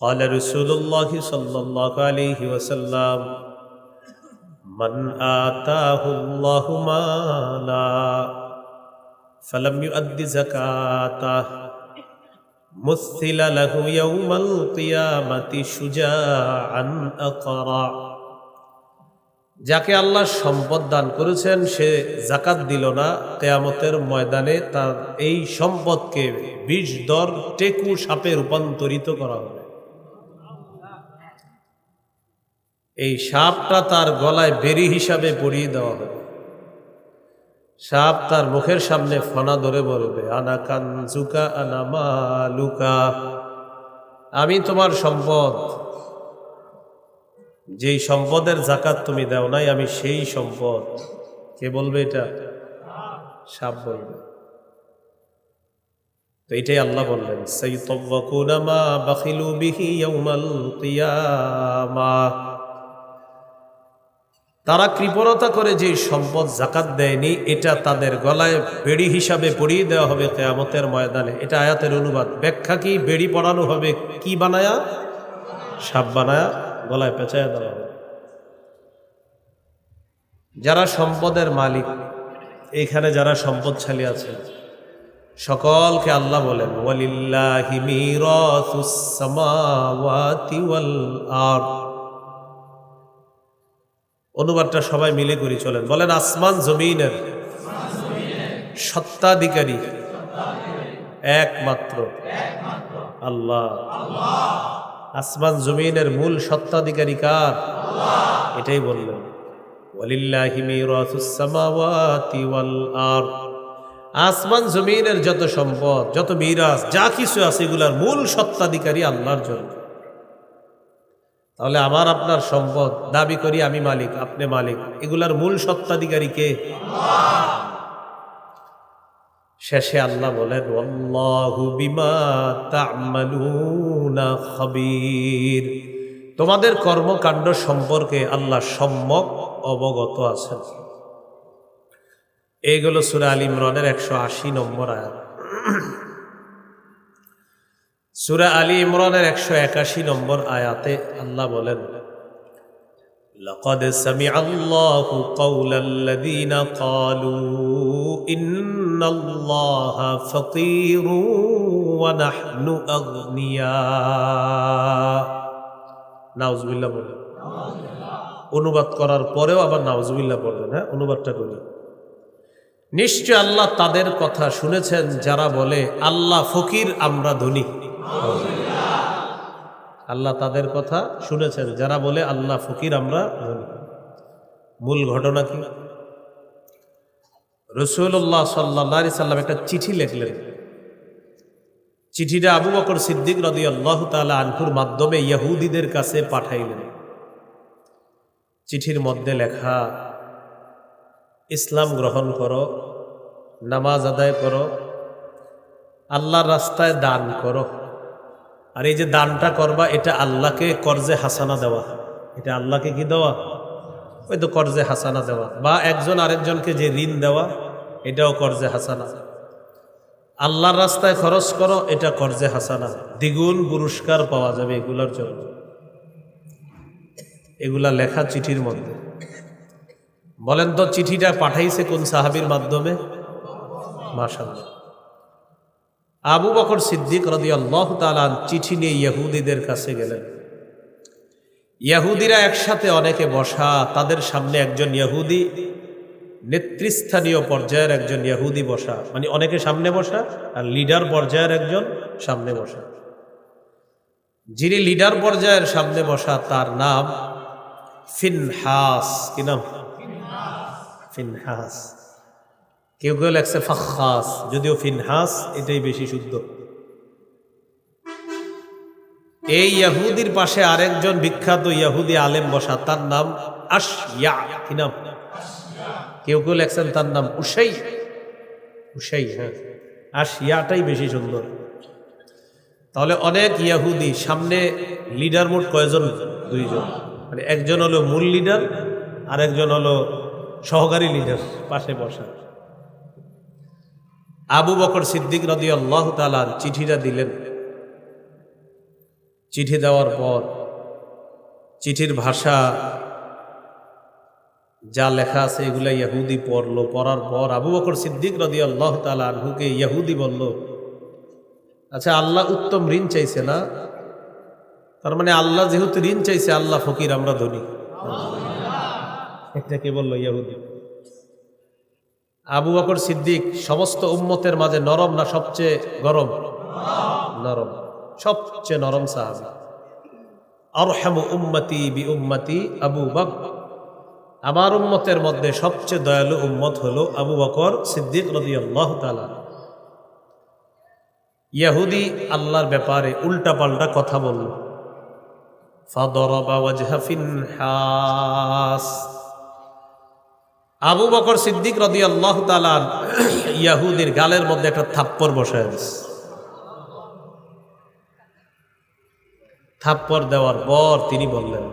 قال رسول الله صلى الله عليه وسلم من آتاه الله مالا فلم يؤد زكاته مثل له يوم القيامة شجاعا أقرع যাকে আল্লাহ সম্পদ দান করেছেন সে জাকাত দিল না কেয়ামতের ময়দানে তার এই সম্পদকে বিষ দর টেকু সাপে রূপান্তরিত করা হবে এই সাপটা তার গলায় বেরি হিসাবে পরিয়ে দেওয়া হবে। সাপ তার মুখের সামনে ফনা ধরে বলবে, আনা কানজুকা, আনা মালুকা। আমি তোমার সম্পদ। যেই সম্পদের জাকাত তুমি দাও নাই, আমি সেই সম্পদ। কে বলবে এটা? সাপ বলবে। তো এটাই আল্লাহ বললেন সেই মা বাখিলু বিহি ইয়াউমাল কিয়ামাহ তারা কৃপণতা করে যে সম্পদ জাকাত দেয়নি, এটা তাদের গলায় বেড়ি হিসাবে পরিয়ে দেওয়া হবে কেয়ামতের ময়দানে। এটা আয়াতের অনুবাদ। ব্যাখ্যা কি? বেড়ি পড়ানো হবে কি বানায়া? সাপ বানায়া গলায় পেঁচায় দেওয়া হবে। যারা সম্পদের মালিক, এখানে যারা সম্পদশালী আছে, সকলকে আল্লাহ বলেন, ওয়ালিল্লাহি মিরাসুস সামাওয়াতি ওয়াল আরদ। অনুবাদটা সবাই মিলে করি চলেন। বলেন, আসমান জমিনের সত্তাধিকারী একমাত্র আল্লাহ। আসমান জমিনের মূল সত্তাধিকারী কার? এটাই বললেন আসমান জমিনের যত সম্পদ, যত মিরাজ, যা কিছু আছে এগুলার মূল সত্তাধিকারী আল্লাহর জন্য। তাহলে আমার আপনার সম্পদ। দাবি করি আমি মালিক, আপনি মালিক। এগুলার মূল সত্তাধিকারী কে? শেষে আল্লাহ বলেন, "ওয়াল্লাহু বিমা তা'মালুনা তোমাদের কর্মকাণ্ড সম্পর্কে আল্লাহ সম্যক অবগত আছেন। এইগুলো সুরা আল ইমরানের একশো আশি নম্বর আয়াত। সুরা আলী ইমরানের একশো একাশি নম্বর আয়াতে আল্লাহ বলেন لقد سمع الله قول الذين قالوا إن الله فقير ونحن أغنياء নাউজবিল্লাহ বলেন অনুবাদ করার পরেও আবার নাউজবিল্লাহ বলবেন হ্যাঁ অনুবাদটা করি নিশ্চয় আল্লাহ তাদের কথা শুনেছেন যারা বলে আল্লাহ ফকির আমরা ধনী আল্লাহ তাদের কথা শুনেছেন। যারা বলে, আল্লাহ ফকির, আমরা মূল ঘটনা কি? রসুল্লাহ সাল্লা সাল্লাম একটা চিঠি লিখলেন। চিঠিটা আবু বকর সিদ্দিক রদি আল্লাহ তালা আনহুর মাধ্যমে ইয়াহুদিদের কাছে পাঠাইলেন। চিঠির মধ্যে লেখা, ইসলাম গ্রহণ করো, নামাজ আদায় করো, আল্লাহর রাস্তায় দান করো। আর এই যে দানটা করবা, এটা আল্লাহকে কর্জে হাসানা দেওয়া। এটা আল্লাহকে কি দেওয়া? ওই তো কর্জে হাসানা দেওয়া। বা একজন আরেকজনকে যে ঋণ দেওয়া, এটাও কর্জে হাসানা। আল্লাহর রাস্তায় খরচ করো, এটা কর্জে হাসানা। দ্বিগুণ পুরস্কার পাওয়া যাবে এগুলোর জন্য। এগুলা লেখা চিঠির মধ্যে। বলেন তো, চিঠিটা পাঠাইছে কোন সাহাবির মাধ্যমে? মাশাল্লাহ আবু বকর সিদ্দিক রদি আল্লাহ তালান চিঠি নিয়ে ইহুদিদের কাছে গেলেন। ইয়াহুদিরা একসাথে অনেকে বসা, তাদের সামনে একজন ইয়াহুদি নেতৃস্থানীয় পর্যায়ের একজন ইয়াহুদি বসা মানে অনেকে সামনে বসা আর লিডার পর্যায়ের একজন সামনে বসা। যিনি লিডার পর্যায়ের সামনে বসা, তার নাম ফিনহাস। কি নাম? ফিনহাস। কেউ কেউ লেখছে ফাখাস, যদিও ফিনহাস এটাই বেশি শুদ্ধ। এই ইয়াহুদির পাশে আরেকজন বিখ্যাত ইয়াহুদি আলেম বসা, তার নাম আশিয়া, কি নাম? কেউ কেউ লেখছেন তার নাম উসাই উসাই হ্যাঁ। আশিয়াটাই বেশি সুন্দর। তাহলে অনেক ইয়াহুদি, সামনে লিডার মোট কয়জন? দুইজন। মানে একজন হলো মূল লিডার আর একজন হলো সহকারী লিডার পাশে বসা। আবু বকর সিদ্দিক রদি আল্লাহ তালার চিঠিটা দিলেন। চিঠি দেওয়ার পর চিঠির ভাষা যা লেখা আছে এগুলা ইয়াহুদি পড়ল। পড়ার পর আবু বকর সিদ্দিক রদি আল্লাহ তালা আনহুকে ইয়াহুদি বলল আচ্ছা আল্লাহ উত্তম ঋণ চাইছে না? তার মানে আল্লাহ যেহেতু ঋণ চাইছে, আল্লাহ ফকির, আমরা ধনী। এটা কে বলল? ইয়াহুদি আবু বকর সিদ্দিক সমস্ত উম্মতের মাঝে নরম না সবচেয়ে গরম? নরম। সবচেয়ে নরম সাহাবি। আরহামু উম্মতি বি উম্মতি আবু বক। আমার উম্মতের মধ্যে সবচেয়ে দয়ালু উম্মত হলো আবু বকর সিদ্দিক রদি আল্লাহ তালা ইয়াহুদি আল্লাহর ব্যাপারে উল্টা পাল্টা কথা বলল। ফাদরবা ওয়াজহা ফিনহাস আবু বকর সিদ্দিক রদি আল্লাহ তালান ইয়াহুদির গালের মধ্যে একটা থাপ্পর বসে দিছে। থাপ্পর দেওয়ার পর তিনি বললেন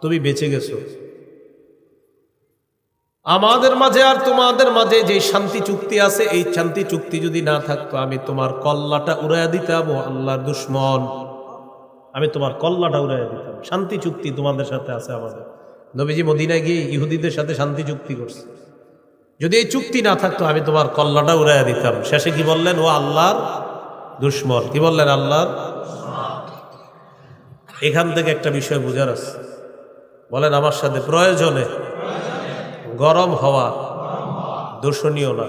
তুমি বেঁচে গেছো আমাদের মাঝে আর তোমাদের মাঝে যে শান্তি চুক্তি আছে, এই শান্তি চুক্তি যদি না থাকতো, আমি তোমার কল্লাটা উড়াইয়া দিতাম, ও আল্লাহর দুশ্মন। আমি তোমার কল্লাটা উড়াইয়া দিতাম। শান্তি চুক্তি তোমাদের সাথে আছে আমাদের। নবীজি মদিনায় গিয়ে ইহুদিদের সাথে শান্তি চুক্তি করছে। যদি এই চুক্তি না থাকতো, আমি তোমার কল্লাটা উড়াইয়া দিতাম। শেষে কি বললেন? ও আল্লাহর দুশ্মন। কি বললেন? আল্লাহর এখান থেকে একটা বিষয় বোঝার আছে। বলেন, আমার সাথে প্রয়োজনে গরম হওয়া। দূষণীয় না।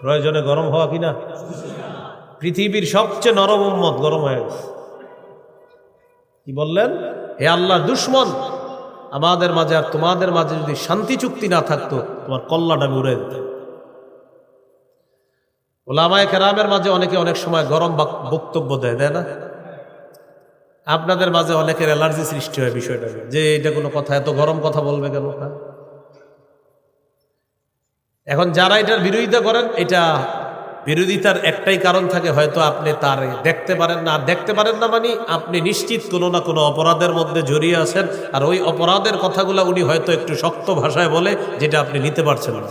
প্রয়োজনে গরম হওয়া কি না পৃথিবীর সবচেয়ে নরম উম্মত গরম হয়ে গেছে। কি বললেন? হে আল্লাহ, দুশ্মন! আমাদের মাঝে আর তোমাদের মাঝে যদি শান্তি চুক্তি না থাকতো, তোমার কল্লাটা আমি উড়ে দিতাম। ওলামায় কেরামের মাঝে অনেকে অনেক সময় গরম বাক- বক্তব্য দেয় দেয় না? আপনাদের মাঝে অনেকের অ্যালার্জি সৃষ্টি হয় বিষয়টা যে এটা কোনো কথা, এত গরম কথা বলবে কেন? হ্যাঁ? এখন যারা এটার বিরোধিতা করেন, এটা বিরোধিতার একটাই কারণ থাকে, হয়তো আপনি তার দেখতে পারেন না। দেখতে পারেন না মানে আপনি নিশ্চিত কোনো না কোনো অপরাধের মধ্যে জড়িয়ে আছেন, আর ওই অপরাধের কথাগুলো উনি হয়তো একটু শক্ত ভাষায় বলে, যেটা আপনি নিতে পারছেন না।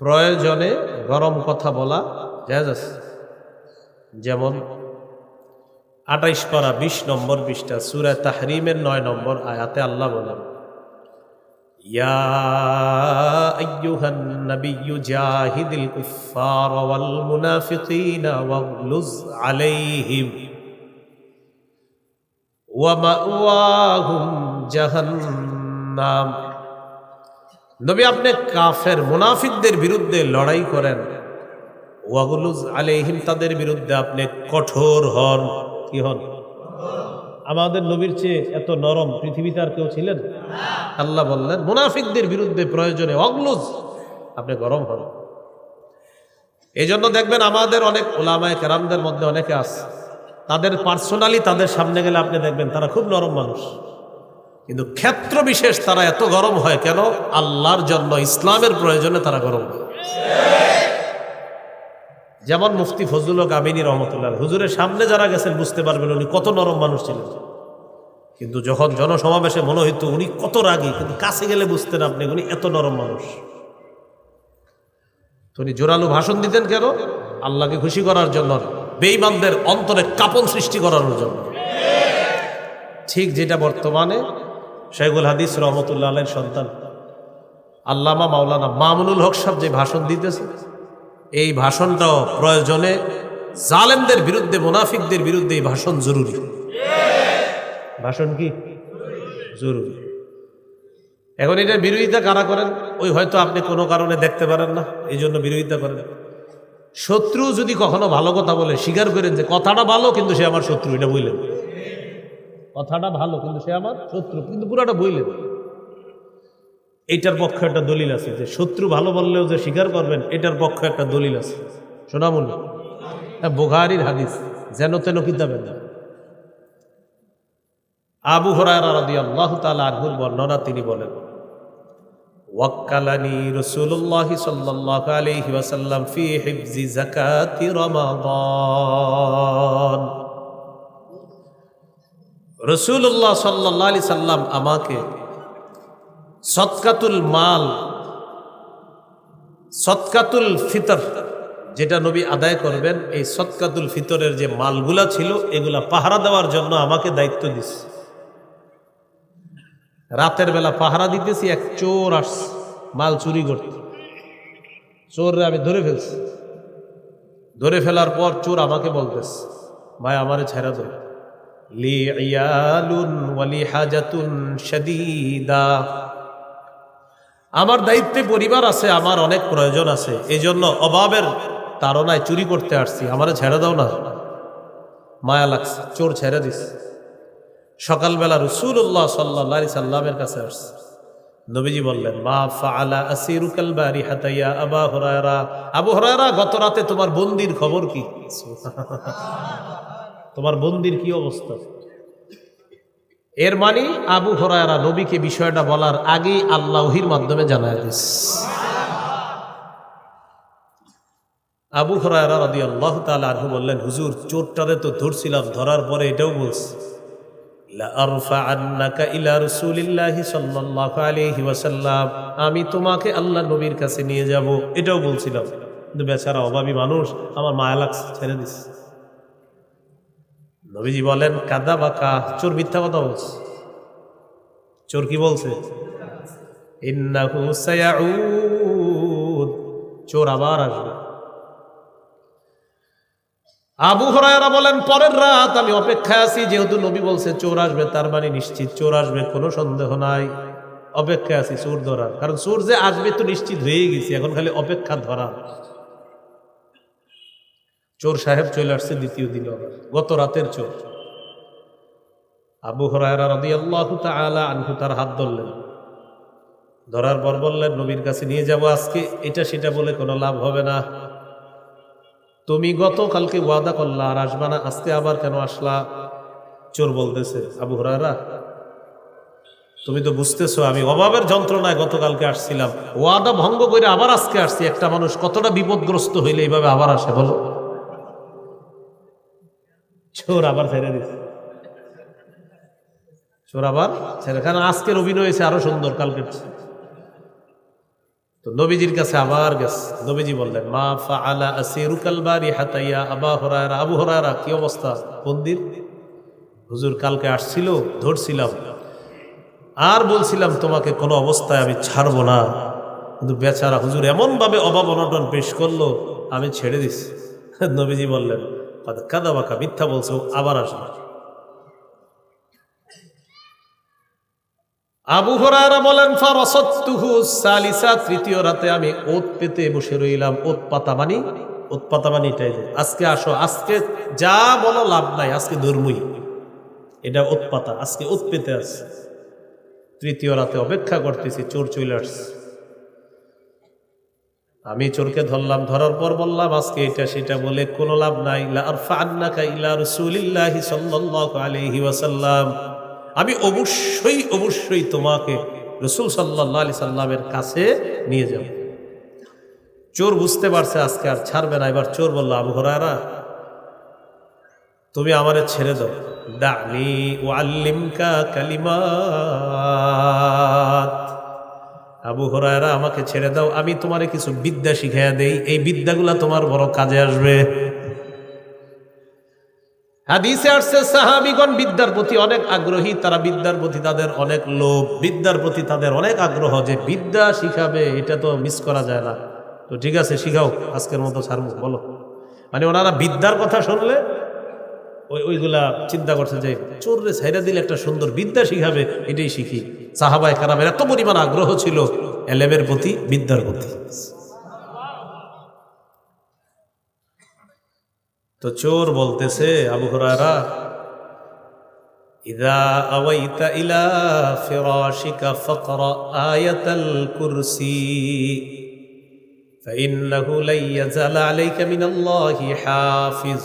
প্রয়োজনে গরম কথা বলা যেমন আটাইশ পারা বিশ নম্বর বিশটা সুরা তাহরিমের নয় নম্বর আয়াতে আল্লাহ বলেন নবী আপনি কাফের মুনাফিকদের বিরুদ্ধে লড়াই করেন। ওয়াগুলুজ আলাইহিম তাদের বিরুদ্ধে আপনি কঠোর হন। কি হন? আমাদের নবীর চেয়ে এত নরম পৃথিবীতে আর কেউ ছিলেন? আল্লাহ বললেন, মুনাফিকদের বিরুদ্ধে প্রয়োজনে অগলুজ আপনি গরম হন। এই জন্য দেখবেন আমাদের অনেক ওলামায় কেরামদের মধ্যে অনেকে আছে। তাদের পার্সোনালি তাদের সামনে গেলে আপনি দেখবেন তারা খুব নরম মানুষ। কিন্তু ক্ষেত্র বিশেষ তারা এত গরম হয় কেন? আল্লাহর জন্য, ইসলামের প্রয়োজনে তারা গরম হয়। যেমন মুফতি ফজলুল আমিনী রহমতুল্লাহ, হুজুরের সামনে যারা গেছেন বুঝতে পারবেন উনি কত নরম মানুষ ছিলেন। কিন্তু যখন জনসমাবেশে মনে হইতো উনি কত রাগী, কিন্তু কাছে গেলে বুঝতেন আপনি উনি এত নরম মানুষ। তো উনি জোরালো ভাষণ দিতেন কেন? আল্লাহকে খুশি করার জন্য বেইমানদের অন্তরে কাপন সৃষ্টি করানোর জন্য। ঠিক যেটা বর্তমানে শেখুল হাদিস রহমতুল্লাহ আলের সন্তান, আল্লামা মাওলানা মামুনুল হক সাহেব যে ভাষণ দিতেছে এই ভাষণটাও প্রয়োজনে জালেমদের বিরুদ্ধে মুনাফিকদের বিরুদ্ধে এই ভাষণ জরুরি। ভাষণ কি? জরুরি। এখন এটার বিরোধিতা কারা করেন? ওই হয়তো আপনি কোনো কারণে দেখতে পারেন না এই জন্য বিরোধিতা করেন। শত্রু যদি কখনো ভালো কথা বলে স্বীকার করেন যে কথাটা ভালো কিন্তু সে আমার শত্রু এটা বললেন। কথাটা ভালো কিন্তু সে আমার শত্রু কিন্তু পুরাটা বইলেন এইটার পক্ষে একটা দলিল আছে যে শত্রু ভালো বললেও যে স্বীকার করবেন, এটার পক্ষে একটা দলিল আছে। শোনামুন বোঘারির হাদিস, যেন তেন কিতাবেন না আবু হরায়রা রাদিয়াল্লাহু তাআলা আনহুর বর্ণনা তিনি বলেন, ওয়াক্কালানি রাসূলুল্লাহ সাল্লাল্লাহু আলাইহি ওয়াসাল্লাম ফি হিফজি যাকাতি রমাদান। রাসূলুল্লাহ সাল্লাল্লাহু আলাইহি সাল্লাম আমাকে সৎকাতুল মাল সৎকাতুল ফিতর, যেটা নবী আদায় করবেন, এই সৎকাতুল ফিতরের যে মালগুলা ছিল, এগুলা পাহারা দেওয়ার জন্য আমাকে দায়িত্ব দিচ্ছে রাতের বেলা পাহারা দিতেছি, এক চোর আস মাল চুরি করতে। চোর আমি ধরে ফেলছি। ধরে ফেলার পর চোর আমাকে বলতেছে, ভাই, আমারে ছেড়া দো। লি ইয়ালুন ওয়ালি হাজাতুন শাদীদা। আমার দায়িত্বে পরিবার আছে, আমার অনেক প্রয়োজন আছে। এই জন্য অভাবের তাড়নায় চুরি করতে আসছি। আমার ছেড়ে দাও না। মায়া লাগছে, চোর ছেড়ে দিস। সকালবেলা রসুল্লাহ সাল্লা সাল্লামের কাছে আসছে। নবীজি বললেন, মা ফাআলা আসিরুকাল বারি হাতাইয়া আবা হরায়রা? আবু হরায়রা, গত রাতে তোমার বন্দির খবর কি? তোমার বন্দির কি অবস্থা? এর মানে আবু হরায়রা নবীকে বিষয়টা বলার আগেই আল্লাহির মাধ্যমে জানায় দিস। আবু হরায়রা রাদি আল্লাহ তালা আনহু বললেন, হুজুর, চোরটারে তো ধরছিলাম, ধরার পরে এটাও বলছি। আমি তোমাকে আল্লাহ নবীর কাছে নিয়ে যাব, এটাও বলছিলাম। কিন্তু বেচারা অভাবী মানুষ, আমার মায়া লাগছে, ছেড়ে দিস নবীজি বলেন, কাদা বাকা চোর মিথ্যা কথা বলছে। চোর কি বলছে? চোর আবার আসবে। আবু হরায়রা বলেন, পরের রাত আমি অপেক্ষায় আছি, যেহেতু নবী বলছে চোর আসবে, তার মানে নিশ্চিত চোর আসবে, কোনো সন্দেহ নাই। অপেক্ষায় আছি চোর ধরার। কারণ চোর যে আসবে তো নিশ্চিত হয়ে গেছি, এখন খালি অপেক্ষা ধরা। চোর সাহেব চলে আসছে দ্বিতীয় দিন গত রাতের চোর। আবু হরায়রা রদি আল্লাহ আনহু তার হাত ধরলেন। ধরার পর বললেন, নবীর কাছে নিয়ে যাব আজকে, এটা সেটা বলে কোনো লাভ হবে না। তুমি গতকালকে ওয়াদা করলা আর আসবা না, আজকে আবার কেন আসলা? চোর বলতেছে, আবু হরারা তুমি তো বুঝতেছো, আমি অভাবের যন্ত্রণায় গতকালকে আসছিলাম। ওয়াদা ভঙ্গ করে আবার আজকে আসছি, একটা মানুষ কতটা বিপদগ্রস্ত হইলে এইভাবে আবার আসে বলো? চোর আবার ছেড়ে দিছে। চোর আবার ছেড়ে কারণ আজকের অভিনয় হয়েছে আরও সুন্দর, কালকের চেয়ে। তো নবীজির কাছে আবার গেছে। নবীজি বললেন, মা ফাআলা আসিরুকাল বারি হাতাইয়া আবা হরায়রা। আবু হরায়রা, কি অবস্থা? মন্দির? হুজুর, কালকে আসছিল, ধরছিলাম। আর বলছিলাম, তোমাকে কোনো অবস্থায় আমি ছাড়বো না। কিন্তু বেচারা হুজুর এমনভাবে অভাব অনটন পেশ করল, আমি ছেড়ে দিছি। নবীজি বললেন কাদা মিথ্যা বলছো আবার আসবে। আবু হরারা বলেন সালিসা তৃতীয় রাতে আমি ওত পেতে বসে রইলাম। ওত পাতা মানি? ওত পাতা মানি এটাই আজকে আসো, আজকে যা বলো লাভ নাই, আজকে ধর্মই। এটা ওত পাতা, আজকে ওত পেতে আসছে। তৃতীয় রাতে অপেক্ষা করতেছি, চোর চলে আসছে। আমি চোরকে ধরলাম, ধরার পর বললাম, আজকে এটা সেটা বলে কোনো লাভ নাই। ওয়াসাল্লাম। আমি অবশ্যই অবশ্যই তোমাকে রসুল সাল্লাহ আলি সাল্লামের কাছে নিয়ে যাব। চোর বুঝতে পারছে আজকে আর ছাড়বে না। এবার চোর বলল, আবু হরারা তুমি আমারে ছেড়ে দাও। দানি ও আল্লিমকা কালিমাত। আবু হরায়রা, আমাকে ছেড়ে দাও, আমি তোমারে কিছু বিদ্যা শিখাইয়া দেই, এই বিদ্যাগুলা তোমার বড় কাজে আসবে। হাদিসে আসছে, সাহাবিগণ বিদ্যার প্রতি অনেক আগ্রহী, তারা বিদ্যার প্রতি তাদের অনেক লোভ, বিদ্যার প্রতি তাদের অনেক আগ্রহ যে বিদ্যা শিখাবে, এটা তো মিস করা যায় না। তো ঠিক আছে, শিখাও, আজকের মতো ছাড়বো, বলো। মানে ওনারা বিদ্যার কথা শুনলে ওই ওইগুলা চিন্তা করছে যে চোররে ছাইরা দিলে একটা সুন্দর বিদ্যা শিখাবে এটাই শিখি সাহাবায় কারামের এত পরিমাণ আগ্রহ ছিল এলেমের প্রতি বিদ্যার প্রতি তো চোর বলতেছে আবু হরারা ইদা আওয়াইতা ইলা ফিরাশিকা ফাকরা আয়াতাল কুরসি فإنه لن يزال عليك من الله حافظ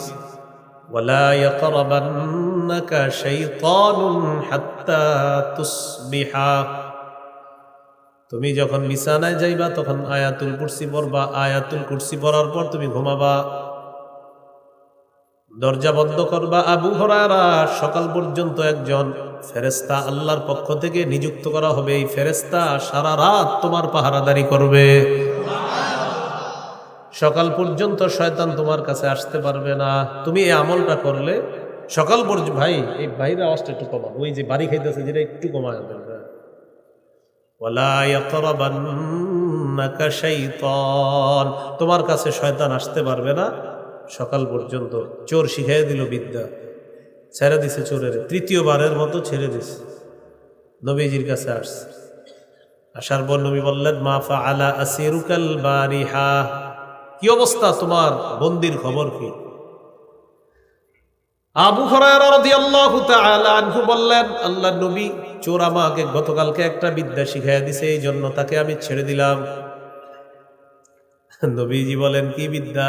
ولا يقربنك شيطان حتى تصبح তুমি যখন বিছানায় যাইবা তখন আয়াতুল কুরসি পড়বা আয়াতুল কুরসি পড়ার পর তুমি ঘুমাবা দরজা বন্ধ করবা আবু হরারা সকাল পর্যন্ত একজন ফেরেস্তা আল্লাহর পক্ষ থেকে নিযুক্ত করা হবে এই ফেরেস্তা সারা রাত তোমার পাহারাদারি করবে সকাল পর্যন্ত শয়তান তোমার কাছে আসতে পারবে না। তুমি এই আমলটা করলে সকাল পর্যন্ত ভাই, এই বাইরের আওয়াজটা একটু কমা ওই যে বাড়ি খাইতেছে, যেটা একটু ইয়াকরাবান্নাকা শাইতান। তোমার কাছে শয়তান আসতে পারবে না। সকাল পর্যন্ত চোর শিখাই দিল বিদ্যা। ছেড়ে দিছে চোরের। তৃতীয়বারের মতো ছেড়ে দিছে। নবীজির কাছে আসছে। আসার পর নবী বললেন মাফা আলা আসিরুকাল বারিহা। কি অবস্থা তোমার বন্দির খবর কি? আবু বললেন আল্লাহ নবী চোর আমাকে গতকালকে একটা বিদ্যা শিখাইয়া দিছে এই জন্য তাকে আমি ছেড়ে দিলাম। নবীজি বলেন, কি বিদ্যা?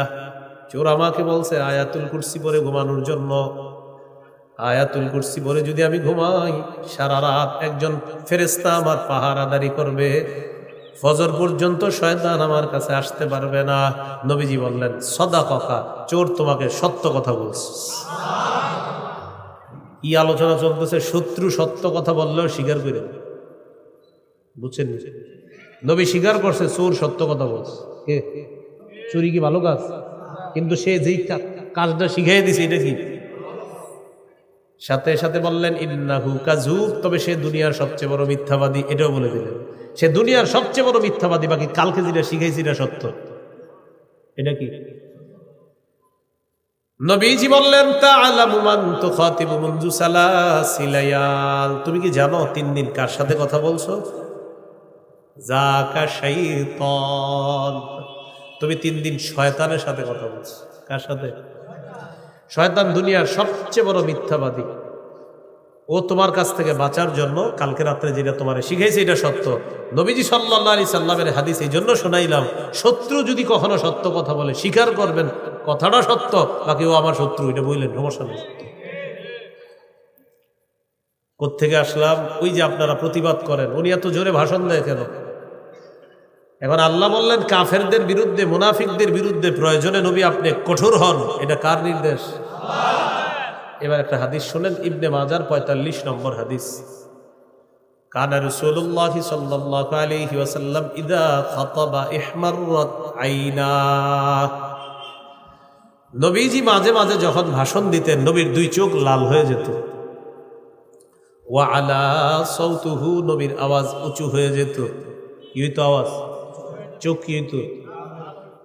চোর আমাকে বলছে আয়াতুল কুরসি পরে ঘুমানোর জন্য। আয়াতুল কুরসি পরে যদি আমি ঘুমাই, সারা রাত একজন ফেরেস্তা আমার পাহারাদারি করবে। ফজর পর্যন্ত শয়তান আমার কাছে আসতে পারবে না। নবীজি বললেন সদা কথা চোর তোমাকে সত্য কথা বলছে। কি আলোচনা চলতেছে? শত্রু সত্য কথা বললেও স্বীকার করে বুঝছেন নবী স্বীকার করছে, চোর সত্য কথা বলছে। কে? চুরি কি ভালো কাজ? কিন্তু সে যেই কাজটা শিখাই দিছে, এটা কি? সাথে সাথে বললেন, ইন্নাহু কাজুব তবে সে দুনিয়ার সবচেয়ে বড় মিথ্যাবাদী, এটাও বলে দিলেন। সে দুনিয়ার সবচেয়ে বড় মিথ্যাবাদী বাকি কালকে যেটা শিখেছি এটা সত্য। এটা কি? নবীজি বললেন, তাআলামু মান তুখাতিবু মুনযু সালাসিলায়াল তুমি কি জানো তিন দিন কার সাথে কথা বলছো? জাকা শাইতান। তুমি তিন দিন শয়তানের সাথে কথা বলছো। কার সাথে? শয়তান দুনিয়ার সবচেয়ে বড় মিথ্যাবাদী। ও তোমার কাছ থেকে বাঁচার জন্য কালকে রাত্রে যেটা তোমার শিখেছে এটা সত্য। নবীজি সাল্লাহ আলি সাল্লামের হাদিস এই জন্য শোনাইলাম, শত্রু যদি কখনো সত্য কথা বলে স্বীকার করবেন, কথাটা সত্য, বাকি ও আমার শত্রু, এটা বললেন, সমস্যা নেই। কোত্থেকে আসলাম? ওই যে আপনারা প্রতিবাদ করেন, উনি এত জোরে ভাষণ দেয় কেন? এখন আল্লাহ বললেন, কাফেরদের বিরুদ্ধে, মুনাফিকদের বিরুদ্ধে প্রয়োজনে নবী আপনি কঠোর হন, এটা কার নির্দেশ? এবার একটা হাদিস শোনেন, ইবনে মাজার পঁয়তাল্লিশ নম্বর হাদিস। কানা রসুল্লাহ সাল্লাহ আলাইহি ওয়াসাল্লাম, ইদা খাতাবা ইহমাররাত আইনা। নবীজি মাঝে মাঝে যখন ভাষণ দিতেন, নবীর দুই চোখ লাল হয়ে যেত। ওয়া আলা সৌতুহু নবীর আওয়াজ উঁচু হয়ে যেত। হইতো আওয়াজ? চোখ হইতো?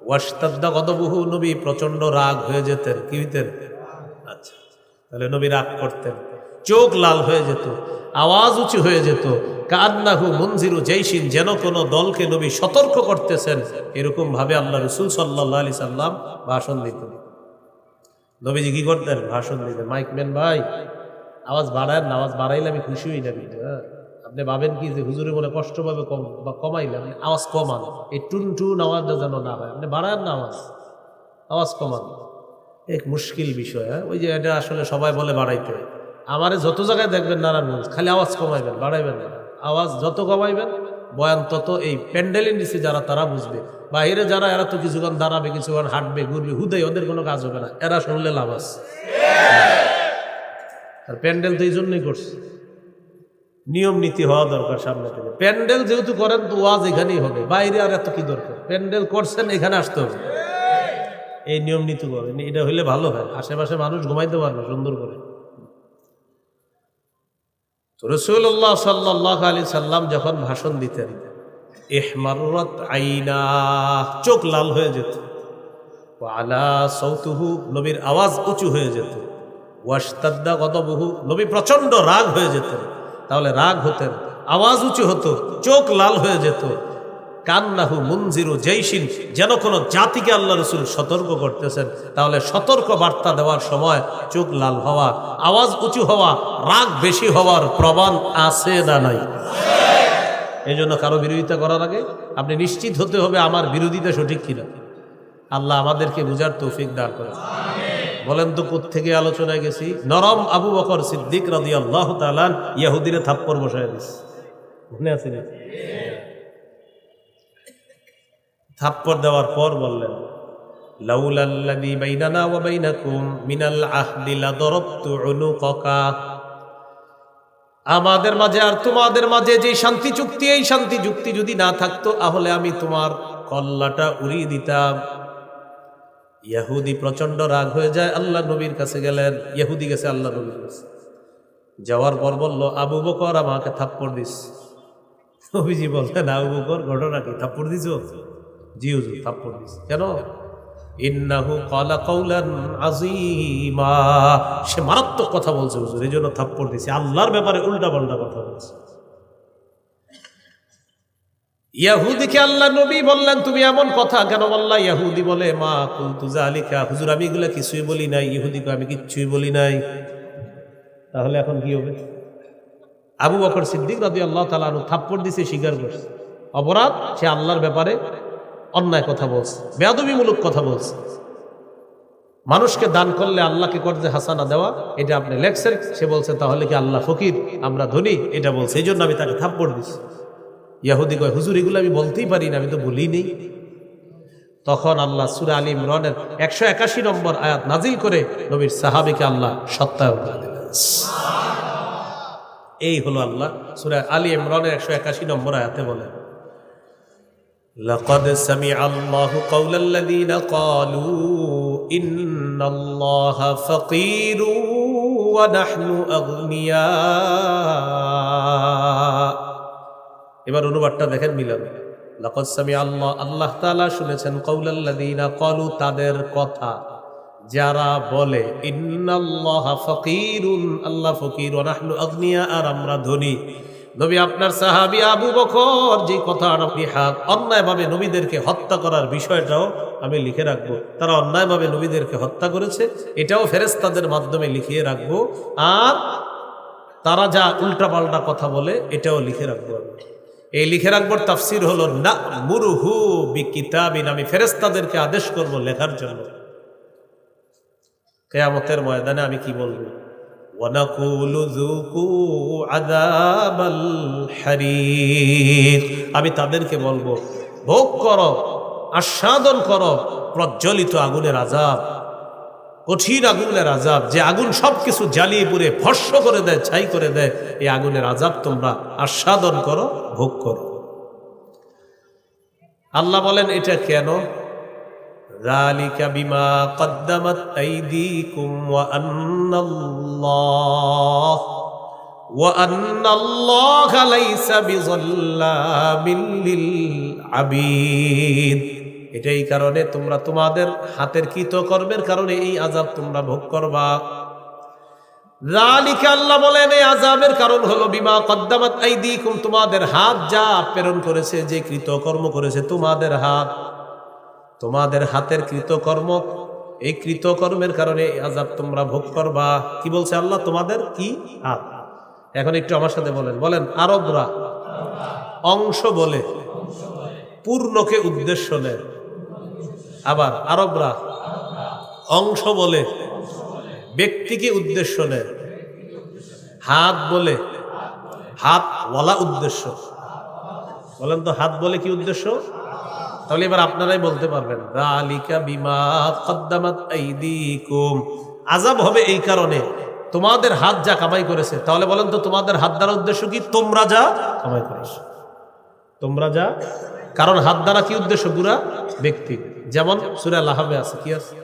ওয়াস্তাদ্দা গদবহু, নবী প্রচণ্ড রাগ হয়ে যেতেন। কি হইতেন? তাহলে নবী রাগ করতেন। চোখ লাল হয়ে যেত, আওয়াজ উঁচু হয়ে যেত। কান্নাহু মঞ্জিরু জৈসিন যেন কোনো দলকে নবী সতর্ক করতেছেন এরকম ভাবে আল্লাহ রসুল সাল্লাহ আলি সাল্লাম ভাষণ দিতেন। নবীজি কি করতেন? ভাষণ দিতেন। মাইক ম্যান ভাই, আওয়াজ বাড়ায় না, আওয়াজ বাড়াইলে আমি খুশি হই না আপনি ভাবেন কি যে হুজুরে মনে কষ্ট পাবে, কম বা কমাইলে? আপনি আওয়াজ কমান। এই টুন টুন আওয়াজটা যেন না হয়। আপনি বাড়ায় না আওয়াজ আওয়াজ কমান। এক মুশকিল বিষয় হ্যাঁ? ওই যে এটা আসলে সবাই বলে বাড়াইতে আমারে যত জায়গায় দেখবেন নারায়ণগঞ্জ, খালি আওয়াজ কমাইবেন, বাড়াইবেন না। আওয়াজ যত কমাইবেন, বয়ান তত এই প্যান্ডেলের নিচে যারা, তারা বুঝবে। বাইরে যারা, এরা তো কিছুক্ষণ দাঁড়াবে, কিছুক্ষণ হাঁটবে, ঘুরবে, হুদেই, ওদের কোনো কাজ হবে না। এরা শুনলে লাভ আছে। আর প্যান্ডেল তো এই জন্যই করছে। নিয়ম নীতি হওয়া দরকার সামনে থেকে। প্যান্ডেল যেহেতু করেন, তো ওয়াজ এখানেই হবে। বাইরে আর এত কি দরকার? প্যান্ডেল করছেন, এখানে আসতে হবে। এই নিয়ম নীতি করেন এটা হইলে ভালো হয়। আশেপাশে মানুষ ঘুমাইতে পারবে, সুন্দর করে। রসুল্লাহ সাল্লাহ আলি সাল্লাম যখন ভাষণ দিতেন এহমারত আইনা চোখ লাল হয়ে যেত। আলা সৌতুহু নবীর আওয়াজ উঁচু হয়ে যেত। ওয়াস্তাদ্দা গদবহু নবী প্রচণ্ড রাগ হয়ে যেতেন। তাহলে রাগ হতেন, আওয়াজ উঁচু হতো, চোখ লাল হয়ে যেত। কান্নাহু মুনজিরু জৈসিন যেন কোনো জাতিকে আল্লাহ রসুল সতর্ক করতেছেন। তাহলে সতর্ক বার্তা দেওয়ার সময় চোখ লাল হওয়া, আওয়াজ উঁচু হওয়া, রাগ বেশি হওয়ার প্রমাণ আছে না নাই? এই জন্য কারও বিরোধিতা করার আগে আপনি নিশ্চিত হতে হবে আমার বিরোধিতা সঠিক কিনা। আল্লাহ আমাদেরকে বুঝার তৌফিক দান করে বলেন তো থেকে আলোচনায় গেছি? নরম আবু বকর সিদ্দিক রাদি আল্লাহ তালান ইয়াহুদিনে থাপ্পর বসায় দিস মনে আছে না থাপ্পর দেওয়ার পর বললেন, লাউলাল্লাযী বাইনানা ওয়া বাইনাকুম মিনাল আহদি লাদরাবতু উনুকাকা আমাদের মাঝে আর তোমাদের মাঝে যে শান্তি চুক্তি, এই শান্তি চুক্তি যদি না থাকতো, তাহলে আমি তোমার কল্লাটা উড়িয়ে দিতাম। ইয়াহুদি প্রচণ্ড রাগ হয়ে যায়, আল্লাহ নবীর কাছে গেলেন, ইয়াহুদি গেছে, আল্লাহ নবীর কাছে। যাওয়ার পর বলল, আবু বকর আমাকে থাপ্পড় দিস। নবীজি বললেন, আবু বকর, ঘটনা কি? থাপ্পড় দিছ? জি হুজুর থাপ্পড় দিস কেন? ইন্নাহু কালা কৌলান আজিমা সে মারাত্মক কথা বলছে হুজুর, এই জন্য থাপ্পড় দিছে আল্লাহর ব্যাপারে উল্টা পাল্টা কথা বলছে। ইয়াহুদিকে আল্লাহ নবী বললেন, তুমি এমন কথা? কেন বললা, ইয়াহুদি বলে, মা কুলতু জালিকা হুজুর, আমি এগুলা কিছুই বলি নাই। ইহুদিকে আমি কিচ্ছুই বলি নাই। তাহলে এখন কি হবে? আবু বকর সিদ্দিক রাজি আল্লাহ তালা থাপ্পড় দিছে স্বীকার করছে। অপরাধ, সে আল্লাহর ব্যাপারে অন্যায় কথা বলছে, বেয়াদবিমূলক কথা বলছে। মানুষকে দান করলে আল্লাহকে করতে হাসানা দেওয়া, এটা আপনি লেখছেন, সে বলছে, তাহলে কি আল্লাহ ফকির, আমরা ধনী? এটা বলছে, এই জন্য আমি তাকে থাপ্পড় দিছি। ইয়াহুদি কয়, হুজুর, এগুলো আমি বলতেই পারি না, আমি তো বলি নেই। তখন আল্লাহ সুরা আলী ইমরানের একশো একাশি নম্বর আয়াত নাজিল করে নবীর সাহাবিকে আল্লাহ সত্যায়ন এই হলো আল্লাহ সুরা আলী ইমরানের একশো একাশি নম্বর আয়াতে বলেন। لقد سمع الله قول الذين قالوا إن الله فقير ونحن أغنياء এবার অনুবাদটা দেখেন মিলান লাকদ সামি আল্লাহ আল্লাহ তাআলা শুনেছেন কৌলাল্লাযীনা কলু তাদের কথা যারা বলে ইন্নাল্লাহ ফকিরুন আল্লাহ ফকির ওয়া নাহনু আগনিয়া আর আমরা ধনী নবী আপনার সাহাবি আবু বকর যে কথাটা আপনি হাত অন্যায়ভাবে নবীদেরকে হত্যা করার বিষয়টাও আমি লিখে রাখব। তারা অন্যায়ভাবে নবীদেরকে হত্যা করেছে, এটাও ফেরেস্তাদের মাধ্যমে লিখিয়ে রাখব। আর তারা যা উল্টাপাল্টা কথা বলে, এটাও লিখে রাখব এই লিখে রাখবার তাফসির হলো না মুরুহু বি কিতাবিন আমি ফেরেস্তাদেরকে আদেশ করব লেখার জন্য। কেয়ামতের ময়দানে আমি কি বলব? ওয়ানাকুলু যুকু আযাবাল হারিক আমি তাদেরকে বলব, ভোগ করো, আস্বাদন করো, প্রজ্বলিত আগুনের আজাব, কঠিন আগুনের আজাব, যে আগুন সবকিছু জ্বালিয়ে পুড়ে ভস্য করে দেয়, ছাই করে দেয়, এই আগুনের আজাব তোমরা আস্বাদন করো, ভোগ করো। আল্লাহ বলেন, এটা কেন? ذلك بما قدمت أيديكم وأن الله وأن الله ليس بظلام للعبيد এটাই কারণে তোমরা তোমাদের হাতের কৃতকর্মের কারণে এই আজাব তোমরা ভোগ করবা রালিকা আল্লাহ বলেন এই আজাবের কারণ হলো বিমা কদ্দামাত আইদিকুম তোমাদের হাত যা প্রেরণ করেছে যে কৃতকর্ম করেছে তোমাদের হাত তোমাদের হাতের কৃতকর্ম, এই কৃতকর্মের কারণে আজাব তোমরা ভোগ করবা। কি বলছে আল্লাহ তোমাদের? কি? হাত। এখন একটু আমার সাথে বলেন। বলেন, আরবরা অংশ বলে, পূর্ণকে উদ্দেশ্য নেয়। আবার আরবরা অংশ বলে, ব্যক্তিকে উদ্দেশ্য নেয়। হাত বলে হাত ওয়ালা উদ্দেশ্য। বলেন তো, হাত বলে কি উদ্দেশ্য? তাহলে এবার আপনারাই বলতে পারবেন, রালিকা বিমা কদ্দামাত আজাব হবে এই কারণে, তোমাদের হাত যা কামাই করেছে, তাহলে বলেন তো তোমাদের হাত দ্বারা উদ্দেশ্য কি? তোমরা যা কামাই করেছ। তোমরা যা, কারণ হাত দ্বারা কি উদ্দেশ্য? পুরা ব্যক্তি। যেমন সুরা লাহাবে আছে, কি আছে?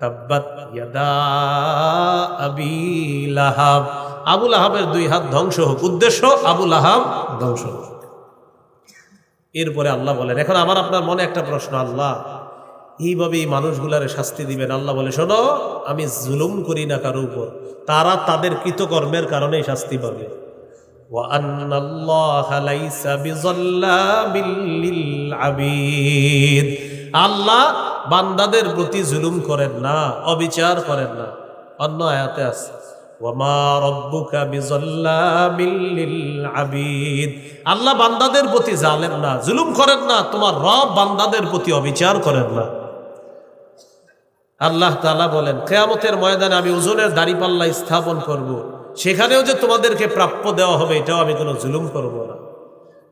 তাব্বাত ইয়াদা আবি লাহাব। আবু লাহাবের দুই হাত ধ্বংস হোক। উদ্দেশ্য, আবু লাহাব ধ্বংস হোক। এরপরে আল্লাহ বলেন, এখন আমার আপনার মনে একটা প্রশ্ন, আল্লাহ এইভাবে মানুষগুলার মানুষগুলারে শাস্তি দিবেন? আল্লাহ বলে, শোনো, আমি জুলুম করি না কারও উপর, তারা তাদের কৃতকর্মের কারণেই শাস্তি পাবে। আল্লাহ বান্দাদের প্রতি জুলুম করেন না, অবিচার করেন না। অন্য আয়াতে আছে ওয়ামা রব্বুকা বিজল্লামিল লিল আবিদ আল্লাহ বান্দাদের প্রতি জালেন না জুলুম করেন না তোমার রব বান্দাদের প্রতি অবিচার করেন না আল্লাহ তাআলা বলেন কেয়ামতের ময়দানে আমি ওজনের দাড়িপাল্লা স্থাপন করব। সেখানেও যে তোমাদেরকে প্রাপ্য দেওয়া হবে এটাও আমি কোনো জুলুম করব না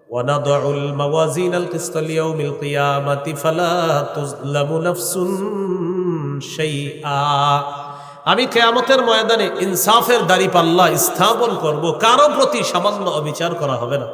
ونضع الموازين القسط ليوم القيامة فلا تظلم نفس شيئا আমি কেয়ামতের ময়দানে ইনসাফের দাড়ি পাল্লা স্থাপন করব। কারও প্রতি সামান্য অবিচার করা হবে না।